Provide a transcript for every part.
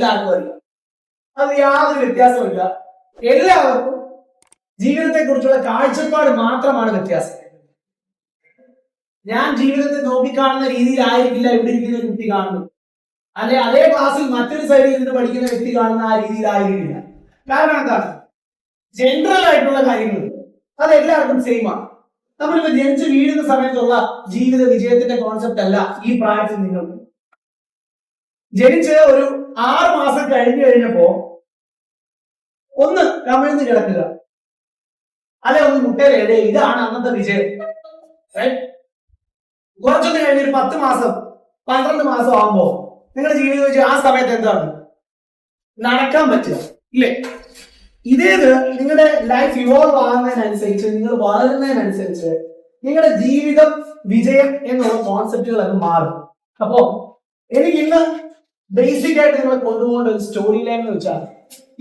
എല്ലാവർക്കും അറിയാം. അത് യാതൊരു വ്യത്യാസമില്ല എല്ലാവർക്കും ജീവിതത്തെ കുറിച്ചുള്ള കാഴ്ചപ്പാട് മാത്രമാണ് വ്യത്യാസം. ഞാൻ ജീവിതത്തെ നോക്കിക്കാണുന്ന രീതിയിലായിരിക്കില്ല ഇവിടെ ഇരിക്കുന്ന കുട്ടി കാണുന്നത്. അല്ലെ അതേ ക്ലാസ്സിൽ മറ്റൊരു സൈഡിൽ നിന്ന് പഠിക്കുന്ന വ്യക്തി കാണുന്ന ആ രീതിയിലായിരിക്കില്ല. കാരണം എന്താണ്? ജനറൽ ആയിട്ടുള്ള കാര്യങ്ങൾ. അത് എല്ലാവർക്കും സെയിം ആണ്. നമ്മളിപ്പോ ജനിച്ച് വീഴുന്ന സമയത്തുള്ള ജീവിത വിജയത്തിന്റെ കോൺസെപ്റ്റ് അല്ല ഈ പ്രായത്തിൽ നിങ്ങൾക്ക് ജനിച്ച് ഒരു ആറ് മാസം കഴിഞ്ഞു കഴിഞ്ഞപ്പോ ഒന്ന് കമിഴ്ന്ന് കിടക്കുക അല്ലെ ഒന്ന് മുട്ടയിലേടെ ഇതാണ് അന്നത്തെ വിജയം? കുറച്ചൊന്ന് കഴിഞ്ഞ് ഒരു പത്ത് മാസം പന്ത്രണ്ട് മാസം ആകുമ്പോ നിങ്ങളുടെ ജീവിതം വെച്ച് ആ സമയത്ത് എന്താണ്? നടക്കാൻ പറ്റുക ഇല്ലേ? ഇതേത് നിങ്ങളുടെ ലൈഫ് ഇവോൾവ് ആകുന്നതിനനുസരിച്ച് നിങ്ങൾ വളരുന്നതിനനുസരിച്ച് നിങ്ങളുടെ ജീവിതം വിജയം എന്നുള്ള കോൺസെപ്റ്റുകൾ അത് മാറും. അപ്പോ എനിക്ക് ഇന്ന് ബേസിക് ആയിട്ട് നിങ്ങളെ കൊണ്ടുപോകേണ്ട ഒരു സ്റ്റോറി ലൈൻ എന്ന് വെച്ചാൽ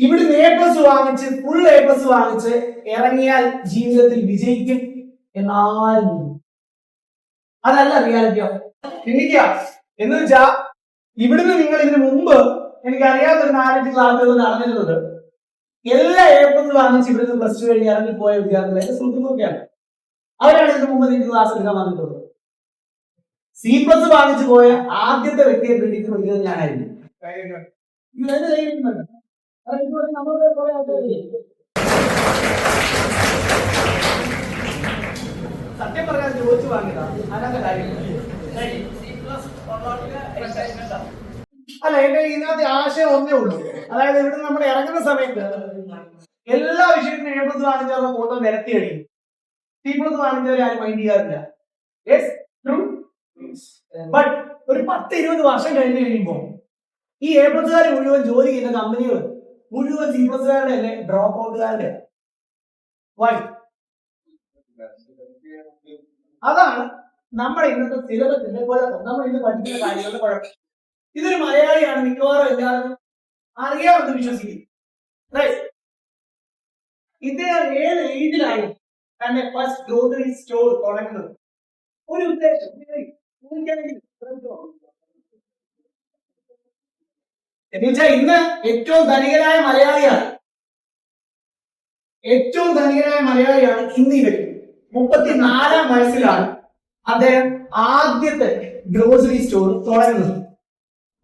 ഇവിടുന്ന് എ വാങ്ങിച്ച് ഫുൾ എ പ്ലസ് വാങ്ങിച്ച് ഇറങ്ങിയാൽ ജീവിതത്തിൽ വിജയിക്കും എന്നാലും അതല്ല റിയാലിറ്റി ചിന്തിക്കുക എന്ന് വെച്ചാ ഇവിടുന്ന് നിങ്ങൾ ഇതിനു മുമ്പ് എനിക്ക് അറിയാത്ത ഒരു നാലഞ്ച് ക്ലാസ്സുകൾ നടന്നിരുന്നത്. എല്ലാ എ പ്ലസ് വാങ്ങിച്ച് ഇവിടുന്ന് പ്ലസ് ടു കഴിഞ്ഞ് ഇറങ്ങി പോയ വിദ്യാർത്ഥികളെ സുഹൃത്തുക്കളൊക്കെയാണ്. അവരാണ് ഇതിനു മുമ്പ് നിങ്ങൾക്ക് ക്ലാസ് എടുക്കാൻ വന്നിട്ടുള്ളത്. സി പ്ലസ് വാങ്ങിച്ചു പോയ ആദ്യത്തെ വ്യക്തിയെ പിടിച്ച് പഠിക്കുന്നത് ഞാനായിരുന്നു? സത്യം പറഞ്ഞാൽ ചോദിച്ചു വാങ്ങിയതാ. അതിനകത്തെ കാര്യമില്ല. അല്ല എന്റെ ഇതിനകത്ത് ആശയം ഒന്നേ ഉള്ളൂ. അതായത് ഇവിടെ നമ്മൾ ഇറങ്ങുന്ന സമയത്ത് എല്ലാ വിഷയത്തിനും എ പ്ലസ് വാങ്ങിച്ചവരുടെ ഫോട്ടോ നിരത്തി കഴിയും സി പ്ലസ് വാങ്ങിച്ചവരെ ആരും മൈൻഡ് ചെയ്യാറില്ല. ബട്ട് ഒരു പത്ത് ഇരുപത് വർഷം കഴിഞ്ഞ് കഴിയുമ്പോ ഈ എ പ്ലസുകാർ മുഴുവൻ ജോലി ചെയ്യുന്ന കമ്പനികൾ മുഴുവൻ സി പ്ലസുകാരുടെ അല്ലെ ഡ്രോപ്പ് ഔട്ടുകാരുടെ വൈ അതാണ് നമ്മുടെ ഇന്നത്തെ സിലബസിന്റെ കുഴപ്പം. നമ്മൾ ഇന്ന് പഠിക്കുന്ന കാര്യങ്ങളുടെ കുഴപ്പം. ഇതൊരു മലയാളിയാണ് മിക്കവാറും എല്ലാവരും അറിയാമെന്ന് വിശ്വസിക്കുന്നു? ഇദ്ദേഹം ഏത് ഏജിലാണ് തന്നെ ഫസ്റ്റ് ഗ്രോസറി സ്റ്റോർ തുടങ്ങുന്നത്? ഒരു ഉദ്ദേശം. എന്നുവെച്ചാൽ ഇന്ന് ഏറ്റവും ധനികനായ മലയാളിയാണ്. ഏറ്റവും ധനികനായ മലയാളിയാണ് ഇന്ന് ഈ വ്യക്തി. മുപ്പത്തിനാലാം വയസ്സിലാണ് അദ്ദേഹം ആദ്യത്തെ ഗ്രോസറി സ്റ്റോർ തുടങ്ങുന്നത്.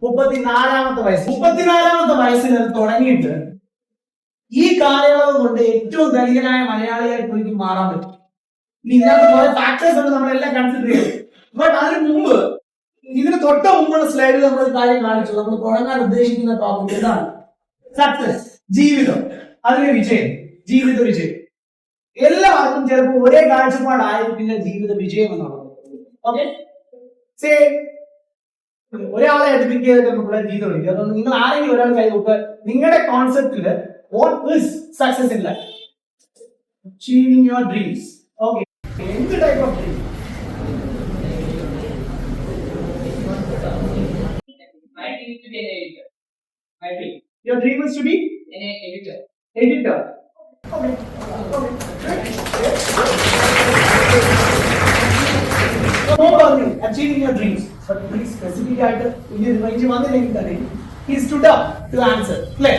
മുപ്പത്തിനാലാമത്തെ വയസ്സ്. മുപ്പത്തിനാലാമത്തെ വയസ്സിൽ അത് തുടങ്ങിയിട്ട് ഈ കാലയളവ് കൊണ്ട് ഏറ്റവും ധനികനായ മലയാളിയായിട്ട് എനിക്ക് മാറാൻ പറ്റും. ഇനി ഇതിനകത്ത് കുറെ ഫാക്ടേഴ്സ് ഉണ്ട് നമ്മളെല്ലാം കൺസിഡർ ചെയ്യും ബട്ട് അതിന് മുമ്പ് ഇതിന് തൊട്ട മുമ്പുള്ള സ്ലൈഡിൽ നമ്മൾ ഒരു കാര്യം കാണിച്ചു നമ്മൾ തുടങ്ങാൻ ഉദ്ദേശിക്കുന്ന ടോപ്പിക് ഇതാണ് സക്സസ് ജീവിതം. അതിന് വിജയം. ജീവിത വിജയം. എല്ലാവർക്കും ചിലപ്പോൾ ഒരേ കാഴ്ചപ്പാടായിരിക്കില്ല ജീവിത വിജയം എന്നുള്ളത്. ഓക്കെ സേ ഒരാളെ അടുപ്പിക്കുക ചെയ്തിട്ട് ജീവിതം വിളിക്കുക അതുകൊണ്ട് നിങ്ങൾ ആരെങ്കിലും ഒരാൾ കൈ നോക്കുക നിങ്ങളുടെ കോൺസെപ്റ്റിൽ what is success in life achieving your dreams okay എന്ത് type of dream is to be an editor. My dream. Your dream is to be An editor. editor. Okay. പറഞ്ഞു achieving your dreams. But please specific ആയിട്ട് ഇനി range വന്നില്ലെങ്കിൽ തന്നെ he stood up to answer. അല്ലേ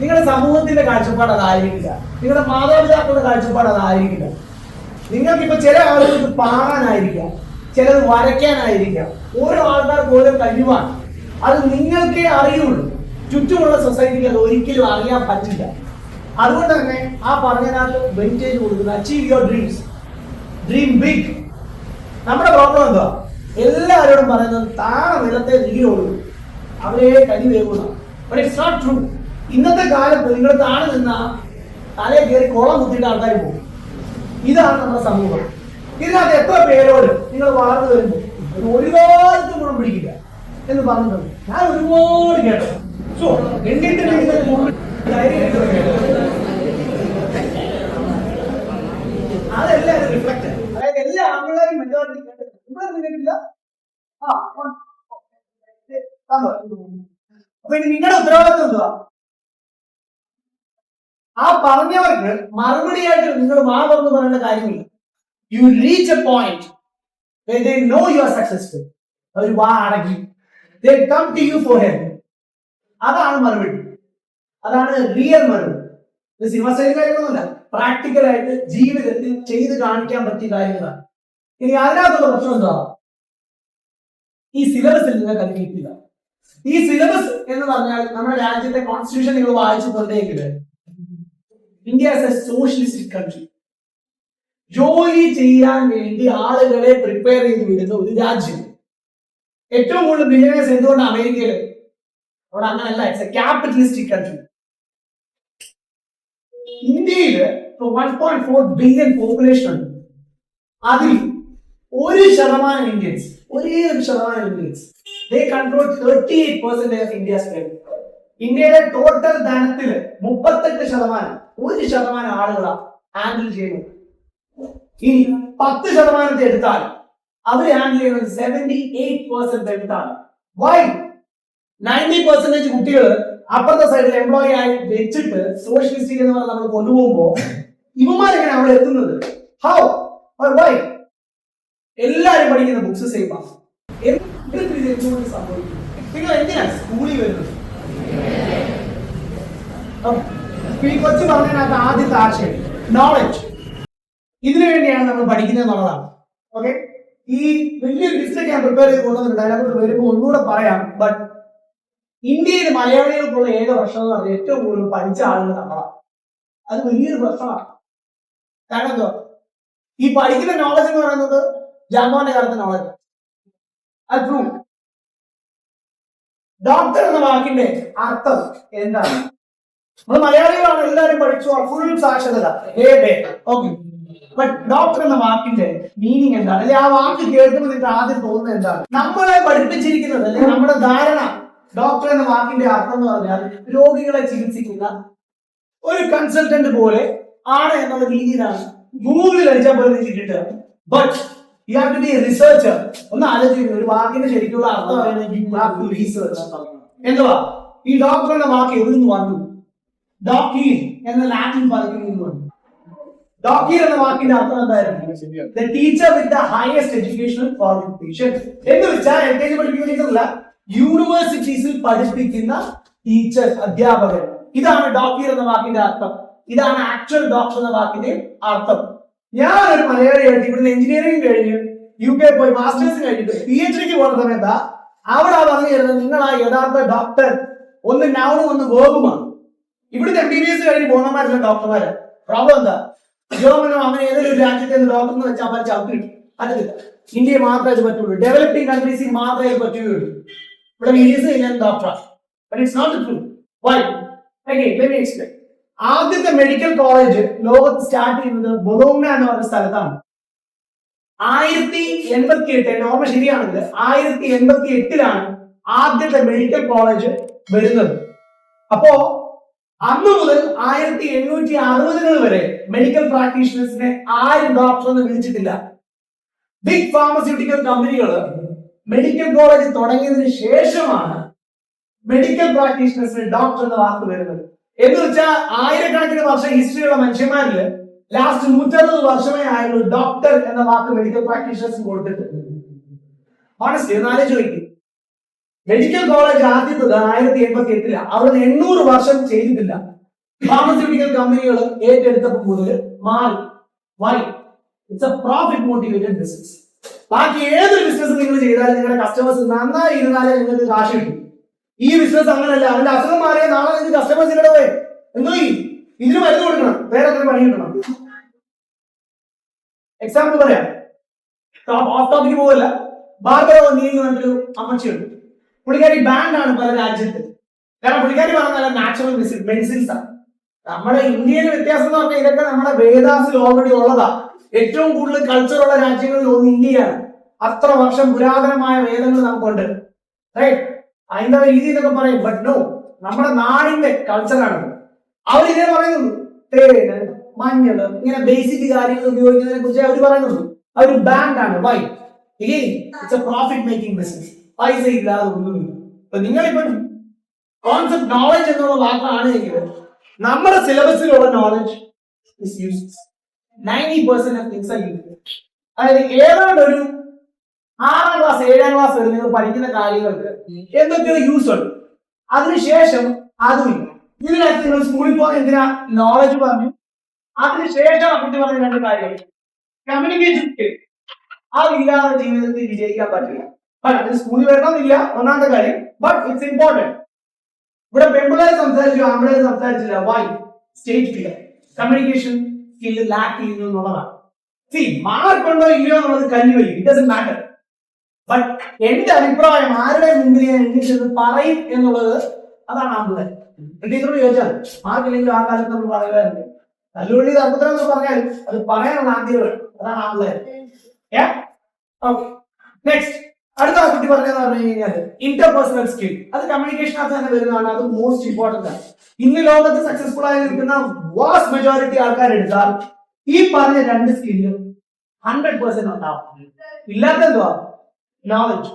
നിങ്ങളുടെ സമൂഹത്തിന്റെ കാഴ്ചപ്പാട് അതായിരിക്കില്ല നിങ്ങളുടെ മാതാപിതാക്കളുടെ കാഴ്ചപ്പാട് അതായിരിക്കില്ല നിങ്ങൾക്ക് ഇപ്പൊ ചില ആളുകൾക്ക് പാടാനായിരിക്കാം ചിലത് വരയ്ക്കാനായിരിക്കാം ഓരോ ആൾക്കാർക്ക് ഓരോ കഴിവാണ് അത് നിങ്ങൾക്കേ അറിയുള്ളൂ. ചുറ്റുമുള്ള സൊസൈറ്റിക്ക് അത് ഒരിക്കലും അറിയാൻ പറ്റില്ല. അതുകൊണ്ട് തന്നെ ആ പറഞ്ഞതിനകത്ത് വെയിറ്റേജ് കൊടുക്കുന്നത് achieve your dreams dream big നമ്മുടെ പ്രോബ്ലം എന്താ എല്ലാവരോടും പറയുന്നത് താഴെ നിലത്തെ തീരുള്ളൂ അവരെ കനി വേകുന്ന ഇറ്റ്സ് ട്രൂ ഇന്നത്തെ കാലത്ത് നിങ്ങൾ താഴെ നിന്ന തലയെ കയറി കുളം കുത്തിയിട്ട് ആൾക്കാർ പോകും. ഇതാണ് നമ്മുടെ സമൂഹം. ഇതിനകത്ത് എത്ര പേരോട് നിങ്ങൾ വളർന്നു വരുമ്പോൾ ഒരു കാലത്തും ഗുണം പിടിക്കില്ല എന്ന് പറഞ്ഞിട്ടുണ്ട്. ഞാൻ ഒരുപാട് കേട്ടു. സോ. അതല്ല റിഫ്ലക്ട് അതായത് എല്ലാ ആ ഉത്തരവാദിത്വം ആ പറഞ്ഞവർക്ക് മറുപടിയായിട്ട് നിങ്ങൾ തുറന്ന് പറയേണ്ട കാര്യമില്ല. You reach a point no you are successful അവർ വാ അടങ്ങി they come to you for help അതാണ് മറുപടി. അതാണ് റിയൽ മറുപടി. ഇത് പ്രാക്ടിക്കൽ ആയിട്ട് ജീവിതത്തിൽ ചെയ്ത് കാണിക്കാൻ പറ്റിയ കാര്യങ്ങളാണ്. ഇനി അതിനകത്തുള്ള പ്രശ്നം എന്താ? ഈ സിലബസിൽ നിങ്ങൾക്ക് അത് കിട്ടില്ല. ഈ സിലബസ് എന്ന് പറഞ്ഞാൽ നമ്മുടെ രാജ്യത്തെ കോൺസ്റ്റിറ്റ്യൂഷൻ നിങ്ങൾ വായിച്ചിട്ടുണ്ടെങ്കിൽ India as a socialistic country ജോലി ചെയ്യാൻ വേണ്ടി ആളുകളെ പ്രിപ്പയർ ചെയ്ത് വിടുന്ന ഒരു രാജ്യം. ഏറ്റവും കൂടുതൽ ബിസിനസ് എന്തുകൊണ്ട് അമേരിക്കയിൽ അവിടെ അങ്ങനല്ല ഇറ്റ്സ് എ ക്യാപിറ്റലിസ്റ്റിക് കൺട്രി ഇന്ത്യയിൽ one point four billion population ഉണ്ട്. അതിൽ ഒരു ശതമാനം ഇന്ത്യൻസ് ഒരേ ഒരു ശതമാനം Indians. They control thirty eight percent of India ഇന്ത്യയുടെ ടോട്ടൽ ധനത്തിൽ മുപ്പത്തെട്ട് ശതമാനം ഒരു ശതമാനം ആളുകളാണ് ഹാൻഡിൽ ചെയ്യുന്നത്. ഇനി പത്ത് ശതമാനത്തെ എടുത്താൽ അവർ ഹാൻഡിൽ ചെയ്യുന്നത് സെവന്റി എയ്റ്റ് പെർസെന്റ് തെറ്റാണ് വൈ നയന്റി പെർസെന്റേജ് കുട്ടികൾ അപ്പുറത്തെ സൈഡിൽ എംപ്ലോയി ആയി വെച്ചിട്ട് സോഷ്യലിസ്റ്റിക് എന്ന് പറഞ്ഞ് നമ്മൾ കൊണ്ടുപോകുമ്പോ ഇവന്മാരെങ്ങനെ അവിടെ എത്തുന്നത്? ഹൗ വൈ എല്ലാരും പഠിക്കുന്ന ബുക്സ് സെയിം ആണ്. നിങ്ങൾ എന്തിനാ സ്കൂളിൽ വരുന്നത്? കൊച്ചു പറഞ്ഞതിനകത്ത് ആദ്യത്തെ ആശയം നോളജ് ഇതിനു വേണ്ടിയാണ് നമ്മൾ പഠിക്കുന്നത് എന്നുള്ളതാണ്. ഓക്കെ ഈ വലിയൊരു ലിസ്റ്റ് ഞാൻ പ്രിപ്പയർ ചെയ്ത് കൊണ്ടുവന്നിട്ടുണ്ട്. അതിനകത്ത് വരുമ്പോൾ ഒന്നുകൂടെ പറയാം. ബട്ട് ഇന്ത്യയിൽ മലയാളികൾക്കുള്ള ഏക പ്രശ്നം എന്ന് പറഞ്ഞാൽ ഏറ്റവും കൂടുതൽ പഠിച്ച ആളുകൾ നമ്മളാണ് അത് വലിയൊരു പ്രശ്നമാണ്. കാരണം എന്തോ? ഈ പഠിക്കുന്ന നോളജ് എന്ന് പറയുന്നത് ജാമോന്റെ കാലത്തെ നോളജ് അത് ട്രൂ ഡോക്ടർ എന്ന വാക്കിന്റെ അർത്ഥം എന്താണ്? നമ്മൾ മലയാളികളാണ് എല്ലാവരും പഠിച്ചു. ഫുൾ സാക്ഷരത. ഓക്കെ ബട്ട് ഡോക്ടർ എന്ന വാക്കിന്റെ മീനിങ് എന്താണ്? അല്ലെ? ആ വാക്ക് കേൾക്കുമ്പോൾ നിങ്ങൾ ആദ്യം തോന്നുന്നത് എന്താണ്? നമ്മളെ പഠിപ്പിച്ചിരിക്കുന്നത് അല്ലെ? നമ്മുടെ ധാരണ. ഡോക്ടർ എന്ന വാക്കിന്റെ അർത്ഥം എന്ന് പറഞ്ഞാൽ രോഗികളെ ചികിത്സിക്കുന്ന ഒരു കൺസൾട്ടന്റ് പോലെ ആണ് എന്നുള്ള രീതിയിലാണ് ഗൂഗിളിൽ അടിച്ചാൽ പോലെ but you have to be researcher ഒന്ന് ആലോചിക്കുന്നു ഒരു വാക്കിന്റെ ശരിക്കുള്ള അർത്ഥം അറിയണമെങ്കിൽ. എന്തുവാ? ഈ ഡോക്ടറുടെ വാക്ക് എവിടെ നിന്ന് വന്നു ഡോക്ടീൻ എന്ന ലാറ്റിൻ പദത്തിൽ നിന്ന് വന്നു. ഡോക്കീൻ എന്ന വാക്കിന്റെ അർത്ഥം എന്തായിരുന്നു? The teacher with the highest educational qualification എന്ന് വെച്ചാൽ എൽ കെ ജി യൂണിവേഴ്സിറ്റീസിൽ പഠിപ്പിക്കുന്ന ടീച്ചർ അധ്യാപകർ ഇതാണ് ഡോക്ടർ എന്ന വാക്കിന്റെ അർത്ഥം. ഇതാണ് ആക്ച്വൽ ഡോക്ടർ എന്ന വാക്കിന്റെ അർത്ഥം. ഞാൻ ഒരു മലയാളിയായിട്ട് ഇവിടുന്ന് എഞ്ചിനീയറിംഗ് കഴിഞ്ഞ് യു കെ പോയി മാസ്റ്റേഴ്സ് കഴിഞ്ഞിട്ട് പി എച്ച് ഡിക്ക് പോകുന്ന സമയത്താ അവിടെ പറഞ്ഞു തരുന്നത് നിങ്ങൾ ആ യഥാർത്ഥ ഡോക്ടർ ഒന്ന് നൗണും ഒന്ന് വേഗുമാണ് ഇവിടുത്തെ എം ബി ബി എസ് കഴിഞ്ഞ് പോകുന്നമാരല്ല ഡോക്ടർമാര് പ്രോബ്ലം എന്താ? ജർമ്മനോ അങ്ങനെ ഏതൊരു രാജ്യത്തെ ഡോക്ടർ എന്ന് വെച്ചാൽ അവർ ചവിട്ടി കിട്ടും. പറ്റത്തില്ല ഇന്ത്യയെ മാത്രമേ അത് പറ്റുള്ളൂ. ഡെവലപ്പിംഗ് കൺട്രീസിൽ മാത്രമേ പറ്റുകയുള്ളൂ. ഇവിടെ മീഡിയസ് കഴിഞ്ഞാൽ ഡോക്ടറാണ് but it's not true why again let me explain ആദ്യത്തെ മെഡിക്കൽ കോളേജ് ലോകത്ത് സ്റ്റാർട്ട് ചെയ്യുന്നത് ബൊലോങ്ന എന്ന് പറഞ്ഞ സ്ഥലത്താണ്. ആയിരത്തി എൺപത്തി എട്ട് എന്റെ ഓർമ്മ ശരിയാണെങ്കിൽ ആയിരത്തി എൺപത്തി എട്ടിലാണ് ആദ്യത്തെ മെഡിക്കൽ കോളേജ് വരുന്നത്. അപ്പോ അന്ന് മുതൽ ആയിരത്തി എണ്ണൂറ്റി അറുപതുകൾ വരെ മെഡിക്കൽ പ്രാക്ടീഷണേഴ്സിനെ ആരും ഡോക്ടർ എന്ന് വിളിച്ചിട്ടില്ല. ബിഗ് ഫാർമസ്യൂട്ടിക്കൽ കമ്പനികൾ മെഡിക്കൽ കോളേജ് തുടങ്ങിയതിന് ശേഷമാണ് മെഡിക്കൽ പ്രാക്ടീഷണേഴ്സിന് ഡോക്ടർ എന്ന വാക്ക് വരുന്നത്. എന്ന് വെച്ചാൽ ആയിരക്കണക്കിന് വർഷം ഹിസ്റ്ററിയുള്ള മനുഷ്യന്മാരിൽ ലാസ്റ്റ് നൂറ്ററുപത് വർഷമേ ആയുള്ളൂ ഡോക്ടർ എന്ന വാക്ക് മെഡിക്കൽ പ്രാക്ടീഷണേഴ്സ് കൊടുത്തിട്ട്. ചോദിക്കും മെഡിക്കൽ കോളേജ് ആദ്യത്തത് ആയിരത്തി എൺപത്തി എട്ടില അവിടെ എണ്ണൂറ് വർഷം ചെയ്തിട്ടില്ല. ഫാർമസ്യൂട്ടിക്കൽ കമ്പനികൾ ഏറ്റെടുത്തപ്പോൾ മുതൽ മാറി. Why it's a profit motivated business ബാക്കി ഏതൊരു ബിസിനസ് നിങ്ങൾ ചെയ്താലും നിങ്ങളുടെ കസ്റ്റമേഴ്സ് നന്നായി ഇരുന്നാലേ നിങ്ങൾക്ക് കാശ് കിട്ടും. ഈ ബിസിനസ് അങ്ങനല്ല. അതിന്റെ അസുഖം മാറിയ നാളെ നിങ്ങൾക്ക് കസ്റ്റമേഴ്സ് ഇടവേ എന്തോ ഈ ഇതിന് മരുന്ന് കൊടുക്കണം. വേറെ എത്ര പണി കിട്ടണം എക്സാമ്പിൾ പറയാം. ഓഫ് ടോപ്പിക്ക് പോകല്ല ബാർബറ നീ എന്ന് പറഞ്ഞൊരു അമ്മച്ചിയുണ്ട്. പുള്ളിക്കാരി ബാൻഡ് ആണ് പല രാജ്യത്ത്. കാരണം പുള്ളിക്കാരി പറഞ്ഞ നാച്ചുറൽ മെഡിസിൻസ് ആണ്. നമ്മുടെ ഇന്ത്യയിലെ വ്യത്യാസം എന്ന് പറഞ്ഞാൽ ഇതൊക്കെ നമ്മുടെ വേദാസിൽ ഓൾറെഡി ഉള്ളതാ. ഏറ്റവും കൂടുതൽ കൾച്ചർ ഉള്ള രാജ്യങ്ങളിൽ ഒന്ന് ഇന്ത്യയാണ്. അത്ര വർഷം പുരാതനമായ വേദങ്ങൾ നമുക്കുണ്ട്. റൈറ്റ് രീതി എന്നൊക്കെ പറയും. ബട്ട് നോ നമ്മുടെ നാടിന്റെ കൾച്ചറാണ് അവർ ഇതേ പറയുന്നുള്ളൂ തേന് മഞ്ഞൾ ഇങ്ങനെ ബേസിക് കാര്യങ്ങൾ ഉപയോഗിക്കുന്നതിനെ കുറിച്ച് അവർ പറയുന്നുള്ളൂ അവർ ബാങ്ക് ആണ്. Why it's a profit making business പൈസ ഇല്ലാതെ ഒന്നുമില്ല അപ്പൊ നിങ്ങളിപ്പം കോൺസെപ്റ്റ് നോളജ് എന്നുള്ള വാക്കാണ് എങ്കിൽ നമ്മുടെ സിലബസിലുള്ള നോളജ് നയന്റി പെർസെന്റ് അതായത് ഏതാണ്ട് ഒരു ആറാം ക്ലാസ് ഏഴാം ക്ലാസ് വരെ നിങ്ങൾ പഠിക്കുന്ന കാര്യങ്ങൾക്ക് എന്തൊക്കെയോ യൂസ് ഉണ്ട്? അതിനുശേഷം അതുമില്ല ഇതിനകത്ത് നിങ്ങൾ സ്കൂളിൽ പോകുന്ന എന്തിനാ? നോളജ് പറഞ്ഞു. അതിനുശേഷം കുട്ടി പറഞ്ഞ രണ്ട് കാര്യങ്ങൾ. കമ്മ്യൂണിക്കേഷൻ അതില്ലാതെ ജീവിതത്തിൽ വിജയിക്കാൻ പറ്റില്ല. സ്കൂളിൽ വരണമെന്നില്ല. ഒന്നാമത്തെ കാര്യം ബട്ട് ഇറ്റ്സ് ഇമ്പോർട്ടന്റ് ഇവിടെ പെമ്പിളേരെ സംസാരിച്ചു ആമ്പിളേരെ സംസാരിച്ചില്ല. Why state fear communication skill lack ചെയ്യുന്നു എന്നുള്ളതാണ്. സി മാർക്ക് ഉണ്ടോ ഇല്ലയോ എന്നുള്ളത് കഴിഞ്ഞു വരും ഇറ്റ് ഡസൻ മാറ്റർ ബട്ട് എന്റെ അഭിപ്രായം ആരുടെ മുമ്പിൽ ഞാൻ എഴുതിച്ചത് പറയും എന്നുള്ളത് അതാണ് ആമ്പിളർ ടീച്ചറോട് ചോദിച്ചാൽ മാർക്ക് ഇല്ലെങ്കിലും ആ കാലത്ത് നമ്മൾ പറയുമായിരുന്നു. തല്ലുപള്ളി തർക്കത്തിലും എന്ന് പറഞ്ഞാൽ അത് പറയാനുള്ള ആദ്യം അതാണ് ആമ്പിളർ നെക്സ്റ്റ് അടുത്ത കുട്ടി പറഞ്ഞതെന്ന് പറഞ്ഞു കഴിഞ്ഞാൽ ഇന്റർപേഴ്സണൽ സ്കിൽ അത് കമ്മ്യൂണിക്കേഷനകത്ത് തന്നെ വരുന്നതാണ്. അത് മോസ്റ്റ് ഇമ്പോർട്ടന്റ് ആണ്. ഇന്ന് ലോകത്ത് സക്സസ്ഫുൾ ആയിരിക്കുന്ന നിൽക്കുന്ന വാസ് മെജോറിറ്റി ആൾക്കാർ എടുത്താൽ ഈ പറഞ്ഞ രണ്ട് സ്കില്ലും ഹൺഡ്രഡ് പെർസെന്റ് ഉണ്ടാവും. ഇല്ലാത്ത എന്തുവാ നോളജ്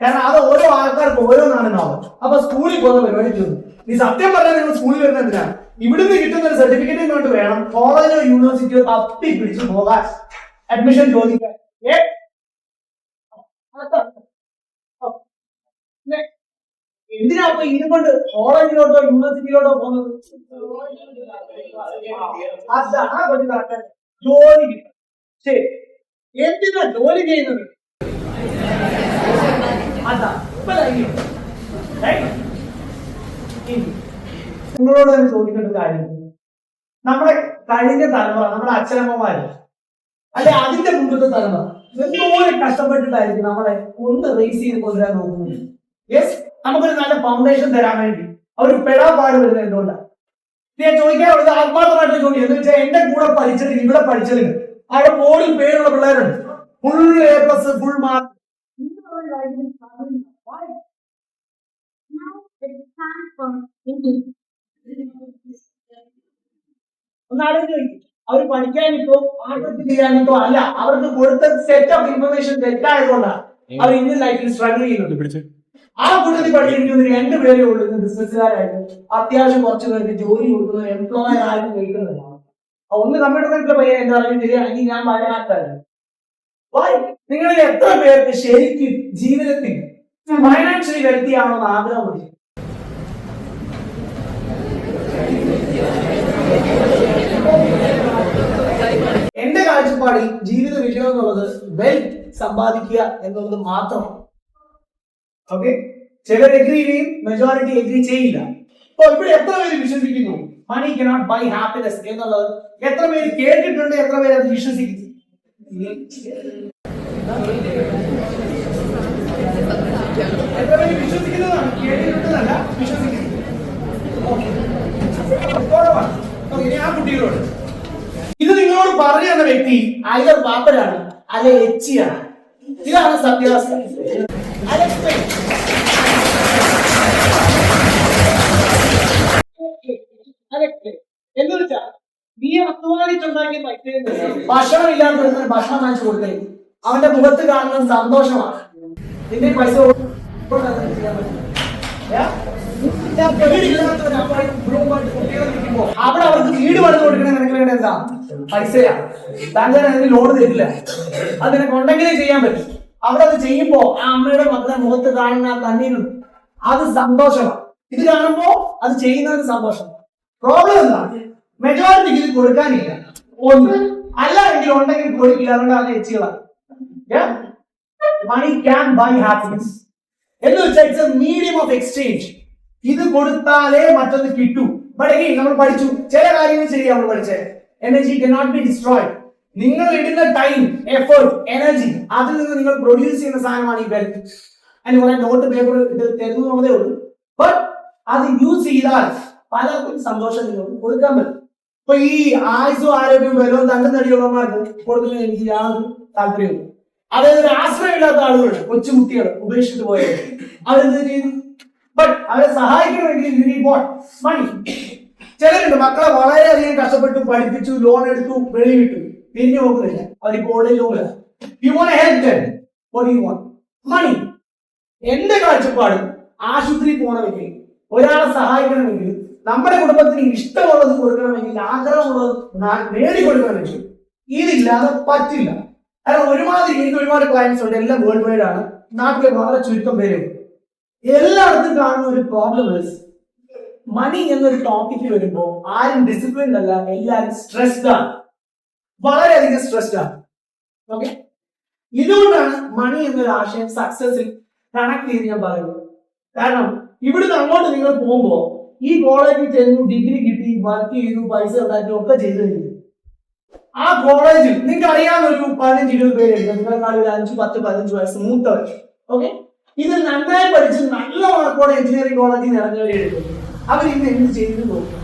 കാരണം അത് ഓരോ ആൾക്കാർക്ക് ഓരോന്നാണ് നോളജ് അപ്പൊ സ്കൂളിൽ പോകുന്ന പരിപാടി തീർന്നു. നീ സത്യം പറഞ്ഞാൽ നിങ്ങൾ സ്കൂളിൽ വരുന്ന എന്തിനാണ് ഇവിടുന്ന് കിട്ടുന്ന ഒരു സർട്ടിഫിക്കറ്റ് കൊണ്ട് വേണം? കോളേജോ യൂണിവേഴ്സിറ്റിയോ തപ്പി പിടിച്ച് പോകാൻ അഡ്മിഷൻ ചോദിക്കാൻ. എന്തിനാ അപ്പൊ കൊണ്ട് കോളേജിലോട്ടോ യൂണിവേഴ്സിറ്റിയിലോട്ടോ പോകുന്നത്? അതാണ് കൊച്ചു ജോലി കിട്ടും. ശരി. എന്തിനാ ജോലി ചെയ്യുന്നത്? അതാ ഇപ്പൊ നിങ്ങളോട് ഞാൻ ചോദിക്കേണ്ട കാര്യം നമ്മുടെ കഴിഞ്ഞ തലമുറ നമ്മുടെ അച്ഛനമ്മമാര് അല്ലെ അതിന്റെ മുമ്പത്തെ തലമുറ എന്തോരം കഷ്ടപ്പെട്ടിട്ടായിരിക്കും നമ്മളെ ഒന്ന് റേസ് ചെയ്ത് കൊണ്ടുവരാൻ നോക്കുന്നത്. യെസ് നമുക്കൊരു നല്ല ഫൗണ്ടേഷൻ തരാൻ വേണ്ടി. അവർ പെടാപ്പാട് വരുന്നത് എന്തുകൊണ്ടാണ് ഞാൻ ചോദിക്കാറുള്ളത് ആത്മാർത്ഥമായിട്ട് ചോദ്യം എന്ന് വെച്ചാൽ എന്റെ കൂടെ പഠിച്ചതിന് ഇവിടെ പഠിച്ചതിന്. അവിടെ കോടിൽ പേരുള്ള പിള്ളേരുണ്ട്. Full A plus full mark. ഒന്ന് ആലോചിച്ച് അവർ പഠിക്കാനിട്ടോ ആത്മഹത്യ ചെയ്യാനിട്ടോ അല്ല അവർക്ക് കൊടുത്ത സെറ്റ് ഓഫ് ഇൻഫർമേഷൻ തെറ്റായതുകൊണ്ടാണ് അവർ ഇന്ത്യൻ ലൈഫിൽ സ്ട്രഗിൾ ചെയ്യുന്നുണ്ട് ആ കൂട്ടത്തിൽ പഠിച്ചിരിക്കുന്ന രണ്ട് പേരേ ഉള്ളൂ ഇന്ന് ബിസിനസ്സുകാരായിട്ട് അത്യാവശ്യം കുറച്ച് പേർക്ക് ജോലി കൊടുക്കുന്ന എംപ്ലോയർ ആയിട്ട് നിൽക്കുന്നതാണ് ഒന്ന് നമ്മുടെ സെന്റർ പയ്യൻ എന്താ പറയുക ശരിയാണെങ്കിൽ ഞാൻ വയനാട്ടായിരുന്നു Why? നിങ്ങളിൽ എത്ര പേർക്ക് ശരിക്കും ജീവിതത്തിൽ ഫൈനാൻഷ്യലി വരുത്തിയാണോ എന്ന് ആഗ്രഹമുണ്ട് എന്റെ കാഴ്ചപ്പാടിൽ ജീവിത വിജയം എന്നുള്ളത് വെൽത്ത് സമ്പാദിക്കുക എന്നുള്ളത് മാത്രമാണ് ഓക്കെ ചിലർ എഗ്രി ചെയ്യും മെജോറിറ്റി എഗ്രി ചെയ്യില്ല. അപ്പൊ ഇവിടെ എത്ര പേര് വിശ്വസിക്കുന്നു? മണി കനോട്ട് ബൈ ഹാപ്പിനെസ് എന്നുള്ളത് എത്ര പേര് കേട്ടിട്ടുണ്ട് എത്ര പേര് അത് വിശ്വസിക്കുന്നു? എത്ര വിശ്വസിക്കുന്നതാണ്? കേട്ടിട്ടുണ്ടെന്നല്ല വിശ്വസിക്കുന്നു. ഓക്കെ ആ കുട്ടികളോട്. ഇത് നിങ്ങളോട് പറയുന്ന വ്യക്തി അയർ പാപ്പരാണ് അല്ലെ എച്ചിയാണ്. ഇതാണ് സത്യാവസ്ഥ. എന്ന് വെച്ചാൽ നീ അധ്വാനിച്ചുണ്ടാക്കിയ ഭക്ഷണം ഇല്ലാത്തവർക്ക് ഭക്ഷണം വാങ്ങിച്ചു കൊടുത്തേ അവന്റെ മുഖത്ത് കാണുന്നത് സന്തോഷമാണ്. നിന്റെ പൈസ ചെയ്യാൻ പറ്റില്ല. അവിടെ അവർക്ക് വീട് പണിത് കൊടുക്കണ നിനക്ക് എന്താ? പൈസയാ. ബാങ്കുകാർ അതിന് ലോൺ തരില്ല. അത് നിനക്ക് ചെയ്യാൻ പറ്റും. അവിടെ അത് ചെയ്യുമ്പോ ആ അമ്മയുടെ മക്കളെ മുഖത്ത് കാണുന്ന ആ കണ്ണീരും അത് സന്തോഷമാണ് ഇത് കാണുമ്പോ അത് ചെയ്യുന്നതിന് സന്തോഷം. പ്രോബ്ലം എന്താ? മെജോറിറ്റിക്ക് ഇത് കൊടുക്കാനില്ല. ഒന്ന്. അല്ല ഉണ്ടെങ്കിൽ കൊടുക്കില്ല. അതുകൊണ്ട് അത് എച്ചുകളാണ് മണി ക്യാൻ ബൈ ഹാപ്പിനെസ് എന്ന് വെച്ചാൽ it's a medium of exchange ഇത് കൊടുത്താലേ മറ്റൊന്ന് കിട്ടൂ. ബട്ട് നമ്മൾ പഠിച്ചു. ചില കാര്യങ്ങൾ ശരിയാ നമ്മൾ പഠിച്ചത് എനർജി കനോട്ട് ബി ഡിസ്ട്രോയിഡ് നിങ്ങൾ ഇടുന്ന ടൈം എഫേർട്ട് എനർജി അതിൽ നിന്ന് നിങ്ങൾ പ്രൊഡ്യൂസ് ചെയ്യുന്ന സാധനമാണ് ഈ വെൽത്ത് അതിന് കുറെ നോട്ട് പേപ്പർ ഇട്ട് തരുന്നു എന്നതേ ഉള്ളൂ. ബട്ട് അത് യൂസ് ചെയ്താൽ പലർക്കും സന്തോഷം നിങ്ങൾക്ക് കൊടുക്കാൻ പറ്റും. ഇപ്പൊ ഈ ആയുസും ആരോഗ്യവും ബലവും തങ്കം തടിയുള്ളവന്മാർക്ക് കൊടുക്കുന്ന എനിക്ക് യാതൊരു താല്പര്യമില്ല അതായത് ഒരു ആശ്രയമില്ലാത്ത ആളുകൾ കൊച്ചുകുട്ടികൾ ഉപേക്ഷിച്ചിട്ട് പോയത് അവരെന്ത് ചെയ്തു ബട്ട് അവരെ സഹായിക്കണമെങ്കിൽ യു മണി ചിലരുണ്ട് മക്കളെ വളരെയധികം കഷ്ടപ്പെട്ടു പഠിപ്പിച്ചു ലോൺ എടുത്തു വെളി വിട്ടു. തിരിഞ്ഞു നോക്കുന്നില്ല അവരിപ്പോ മണി എന്റെ കാഴ്ചപ്പാട് ആശുപത്രി പോകണമെങ്കിൽ ഒരാളെ സഹായിക്കണമെങ്കിൽ നമ്മുടെ കുടുംബത്തിന് ഇഷ്ടമുള്ളത് കൊടുക്കണമെങ്കിൽ ആഗ്രഹമുള്ളത് നേടിക്കൊടുക്കണമെങ്കിൽ ഇതില്ലാതെ പറ്റില്ല. കാരണം ഒരുമാതിരി എനിക്ക് ഒരുപാട് ക്ലയൻസ് ഉണ്ട്. എല്ലാം വേൾഡ് വൈഡ് ആണ്. നാട്ടിലെ വളരെ ചുരുക്കം പേരുണ്ട്. എല്ലായിടത്തും കാണുന്ന ഒരു പ്രോബ്ലം മണി എന്നൊരു ടോപ്പിക്ക് വരുമ്പോൾ ആരും ഡിസിപ്ലിൻ അല്ല എല്ലാവരും സ്ട്രെസ്ഡ് ആണ്. വളരെയധികം സ്ട്രെസ്ഡ് ആണ്. ഓക്കെ ഇതുകൊണ്ടാണ് മണി എന്നൊരു ആശയം സക്സസിൽ കണക്ട് ചെയ്ത് ഞാൻ പറയുന്നത്. കാരണം ഇവിടുന്ന് അങ്ങോട്ട് നിങ്ങൾ പോകുമ്പോൾ ഈ കോളേജിൽ ചെന്നു ഡിഗ്രി കിട്ടി വർക്ക് ചെയ്തു പൈസ ഉണ്ടാക്കി ഒക്കെ ചെയ്തു കഴിഞ്ഞു. ആ കോളേജിൽ നിങ്ങൾക്ക് അറിയാവുന്ന ഒരു പതിനഞ്ച് ഇരുപത് പേരുണ്ട്. നിങ്ങളെക്കാളും ഒരു അഞ്ച് പത്ത് പതിനഞ്ച് വയസ്സ് മൂത്തവർ. ഓക്കെ ഇത് നന്നായി പഠിച്ച് നല്ല മാർക്കോടെ എഞ്ചിനീയറിംഗ് കോളേജിൽ നിന്ന് എടുക്കും അവർ ഇന്ന് എന്ത് ചെയ്തു നോക്കും.